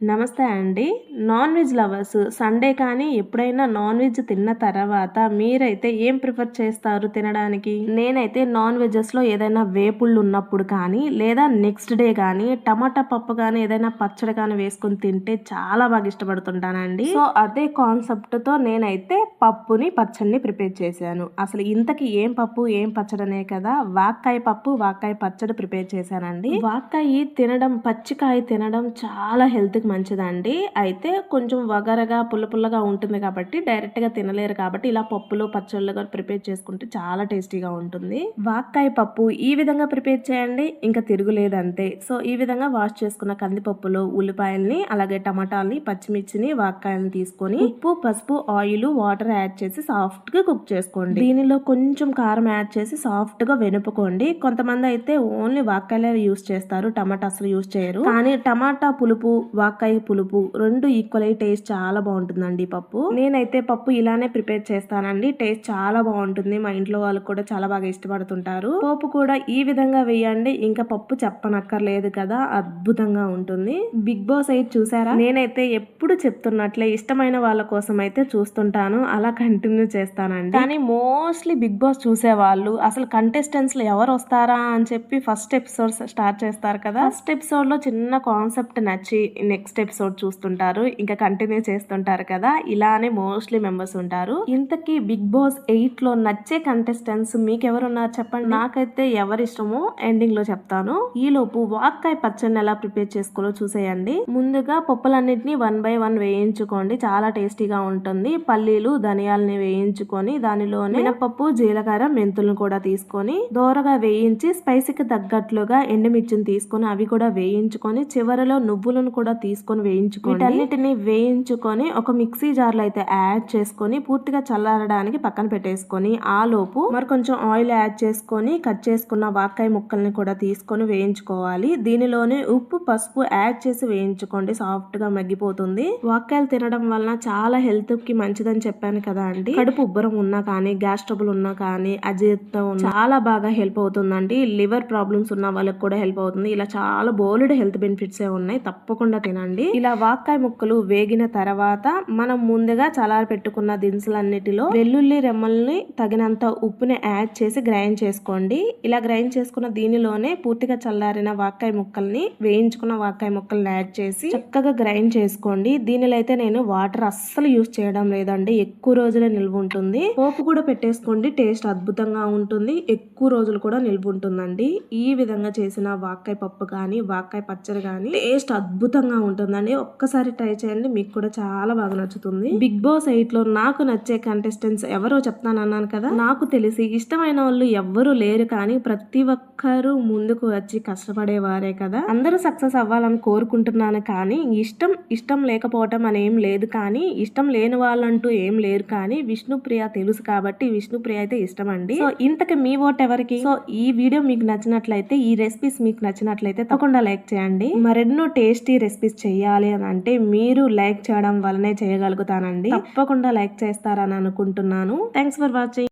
నమస్తే అండి. Non veg lovers Sunday కానీ ఎప్పుడైనా నాన్ వెజ్ తిన్న తర్వాత మీరైతే ఏం ప్రిఫర్ చేస్తారు తినడానికి? నేనైతే నాన్ వెజెస్లో ఏదైనా వేపుళ్ళు ఉన్నప్పుడు కానీ లేదా నెక్స్ట్ డే కానీ టమాటా పప్పు కానీ ఏదైనా పచ్చడి కానీ వేసుకొని తింటే చాలా బాగా ఇష్టపడుతుంటానండి. సో అదే కాన్సెప్ట్తో నేనైతే పప్పుని పచ్చడిని ప్రిపేర్ చేశాను. అసలు ఇంతకి ఏం పప్పు ఏం పచ్చడనే కదా వాక్కాయ పప్పు వాక్కాయ పచ్చడి ప్రిపేర్ చేశానండి. వాక్కాయ తినడం పచ్చికాయ తినడం చాలా హెల్త్కి మంచిదండి. అయితే కొంచెం వగరగా పుల్ల పుల్లగా ఉంటుంది కాబట్టి డైరెక్ట్గా తినలేరు కాబట్టి ఇలా పప్పులు పచ్చళ్ళుగా ప్రిపేర్ చేసుకుంటే చాలా టేస్టీగా ఉంటుంది. వాక్కాయ పప్పు ఈ విధంగా ప్రిపేర్ చేయండి. ఇంకా తిరుగులేదు అంతే సో ఈ విధంగా వాష్ చేసుకున్న కందిపప్పులు ఉల్లిపాయల్ని అలాగే టమాటాలని పచ్చిమిర్చిని వాక్కాయలను తీసుకొని ఉప్పు పసుపు ఆయిల్ వాటర్ యాడ్ చేసి సాఫ్ట్గా కుక్ చేసుకోండి. దీనిలో కొంచెం కారం యాడ్ చేసి సాఫ్ట్గా వెనుపుకోండి. కొంతమంది అయితే ఓన్లీ వాక్కాయలే యూస్ చేస్తారు టమాటా అసలు యూస్ చేయరు. కానీ టమాటా పులుపు వాక్ వాక్కాయ పులుపు రెండు ఈక్వల్ అయ్యి టేస్ట్ చాలా బాగుంటుందండి పప్పు. నేనైతే పప్పు ఇలానే ప్రిపేర్ చేస్తానండి. టేస్ట్ చాలా బాగుంటుంది. మా ఇంట్లో వాళ్ళు కూడా చాలా బాగా ఇష్టపడుతుంటారు. పోపు కూడా ఈ విధంగా వేయండి. ఇంకా పప్పు చెప్పనక్కర్లేదు కదా. అద్భుతంగా ఉంటుంది. బిగ్ బాస్ అయితే చూసారా? నేనైతే ఎప్పుడు చెప్తున్నట్లే ఇష్టమైన వాళ్ళ కోసం అయితే చూస్తుంటాను. అలా కంటిన్యూ చేస్తానండి. కానీ మోస్ట్లీ బిగ్ బాస్ చూసే వాళ్ళు అసలు కంటెస్టెంట్స్ ఎవరు వస్తారా? అని చెప్పి ఫస్ట్ ఎపిసోడ్ స్టార్ట్ చేస్తారు కదా. ఫస్ట్ ఎపిసోడ్లో చిన్న కాన్సెప్ట్ నచ్చి నెక్స్ట్ ఎపిసోడ్ చూస్తుంటారు. ఇంకా కంటిన్యూ చేస్తుంటారు కదా. ఇలానే మోస్ట్లీ మెంబర్స్ ఉంటారు. ఇంతకీ బిగ్ బాస్ ఎయిట్లో నచ్చే కంటెస్టెంట్స్ మీకెవరున్నారు చెప్పండి. నాకైతే ఎవరి ఇష్టమో ఎండింగ్లో చెప్తాను. ఈ లోపు వాక్కాయ పచ్చడిని ఎలా ప్రిపేర్ చేసుకోవాలో చూసేయండి. ముందుగా పప్పులన్నిటిని వన్ బై వన్ వేయించుకోండి. చాలా టేస్టీగా ఉంటుంది. పల్లీలు ధనియాలని వేయించుకొని దానిలోనే మినపప్పు జీలకర్ర మెంతులను కూడా తీసుకొని దోరగా వేయించి స్పైసీకి తగ్గట్లుగా ఎండుమిర్చిని తీసుకొని అవి కూడా వేయించుకొని చివరిలో నువ్వులను కూడా తీసుకొని వేయించుకోండి. వీటన్నిటిని వేయించుకొని ఒక మిక్సీ జార్లో అయితే యాడ్ చేసుకొని పూర్తిగా చల్లారడానికి పక్కన పెట్టేసుకొని ఆ లోపు మరి కొంచెం ఆయిల్ యాడ్ చేసుకొని కట్ చేసుకున్న వాకాయ ముక్కల్ని కూడా తీసుకొని వేయించుకోవాలి. దీనిలోనే ఉప్పు పసుపు యాడ్ చేసి వేయించుకోండి. సాఫ్ట్గా మగ్గిపోతుంది. వాకాయలు తినడం వలన చాలా హెల్త్కి మంచిదని చెప్పాను కదా అండి. కడుపు ఉబ్బరం ఉన్నా కానీ గ్యాస్ ట్రబుల్ ఉన్నా కానీ అజీర్తం చాలా బాగా హెల్ప్ అవుతుందండి. లివర్ ప్రాబ్లమ్స్ ఉన్న వాళ్ళకి కూడా హెల్ప్ అవుతుంది. ఇలా చాలా బోల్డ్ హెల్త్ బెనిఫిట్స్ ఉన్నాయి. తప్పకుండా తినండి. ఇలా వాక్కాయ ముక్కలు వేగిన తర్వాత మనం ముందుగా చలారి పెట్టుకున్న దినుసులన్నిటిలో వెల్లుల్లి రెమ్మల్ని తగినంత ఉప్పుని యాడ్ చేసి గ్రైండ్ చేసుకోండి. ఇలా గ్రైండ్ చేసుకున్న దీనిలోనే పూర్తిగా చల్లారిన వాక్కాయ ముక్కల్ని వేయించుకున్న వాక్కాయ ముక్కల్ని యాడ్ చేసి చక్కగా గ్రైండ్ చేసుకోండి. దీనిలో అయితే నేను వాటర్ అస్సలు యూజ్ చేయడం లేదండి. ఎక్కువ రోజులే నిల్వ ఉంటుంది. పోపు కూడా పెట్టేసుకోండి. టేస్ట్ అద్భుతంగా ఉంటుంది. ఎక్కువ రోజులు కూడా నిల్వ ఉంటుందండి. ఈ విధంగా చేసిన వాక్కాయ పప్పు కానీ వాక్కాయ పచ్చడి కానీ టేస్ట్ అద్భుతంగా ఉంటుంది. ఉంటుందండి ఒక్కసారి ట్రై చేయండి. మీకు కూడా చాలా బాగా నచ్చుతుంది. బిగ్ బాస్ ఎయిట్లో నాకు నచ్చే కంటెస్టెంట్స్ ఎవరో చెప్తాను అన్నాను కదా? నాకు తెలిసి ఇష్టమైన వాళ్ళు ఎవ్వరు లేరు కానీ ప్రతి ఒక్కరు ముందుకు వచ్చి కష్టపడేవారే కదా? అందరూ సక్సెస్ అవ్వాలని కోరుకుంటున్నాను కానీ ఇష్టం ఇష్టం లేకపోవటం అని ఏం లేదు కానీ ఇష్టం లేని వాళ్ళంటూ ఏం లేరు కానీ విష్ణుప్రియ తెలుసు కాబట్టి విష్ణుప్రియ అయితే ఇష్టం అండి సో ఇంతకు మీ ఓట్ ఎవరికి? సో ఈ వీడియో మీకు నచ్చినట్లయితే ఈ రెసిపీస్ మీకు నచ్చినట్లయితే తప్పకుండా లైక్ చేయండి. మరెన్నో టేస్టీ రెసిపీస్ చేయాలి అని అంటే మీరు లైక్ చేయడం వల్లనే చేయగలుగుతానండి. తప్పకుండా లైక్ చేస్తారని అనుకుంటున్నాను. Thanks for watching